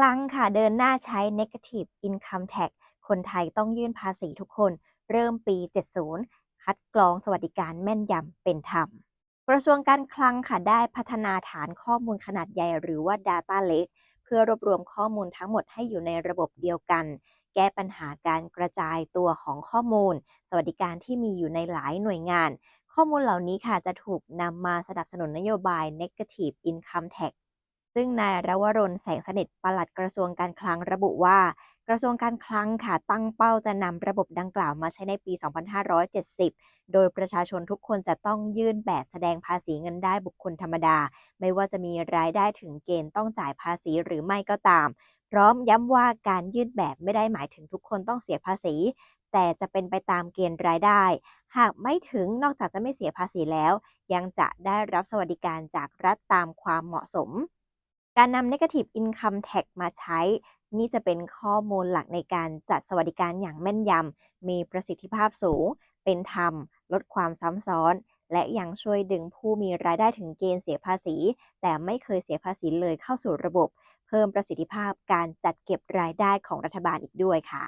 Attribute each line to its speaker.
Speaker 1: คลังค่ะเดินหน้าใช้ Negative Income Tax คนไทยต้องยื่นภาษีทุกคน เริ่มปี 70 คัดกรองสวัสดิการแม่นยำเป็นธรรม กระทรวงการคลังค่ะได้พัฒนาฐานข้อมูลขนาดใหญ่หรือว่า Data Lake เพื่อรวบรวมข้อมูลทั้งหมดให้อยู่ในระบบเดียวกัน แก้ปัญหาการกระจายตัวของข้อมูล สวัสดิการที่มีอยู่ในหลายหน่วยงาน ข้อมูลเหล่านี้ค่ะจะถูกนำมาสนับสนุนนโยบาย Negative Income Tax ซึ่งนายรวรนแสงสนิทปลัดกระทรวงการคลังระบุว่า กระทรวงการคลังค่ะตั้งเป้าจะนำระบบดังกล่าวมาใช้ในปี 2570 โดยประชาชนทุกคนจะต้องยื่นแบบแสดงภาษีเงินได้บุคคลธรรมดา ไม่ว่าจะมีรายได้ถึงเกณฑ์ต้องจ่ายภาษีหรือไม่ก็ตาม พร้อมย้ำว่าการยื่นแบบไม่ได้หมายถึงทุกคนต้องเสียภาษี แต่จะเป็นไปตามเกณฑ์รายได้ หากไม่ถึงนอกจากจะไม่เสียภาษีแล้ว ยังจะได้รับสวัสดิการจากรัฐตามความเหมาะสม การนำ Negative Income Tax มาใช้ นี่จะเป็นข้อมูลหลักในการจัดสวัสดิการอย่างแม่นยำ มีประสิทธิภาพสูง เป็นธรรม ลดความซ้ำซ้อน และยังช่วยดึงผู้มีรายได้ถึงเกณฑ์เสียภาษี แต่ไม่เคยเสียภาษีเลยเข้าสู่ระบบ เพิ่มประสิทธิภาพการจัดเก็บรายได้ของรัฐบาลอีกด้วยค่ะ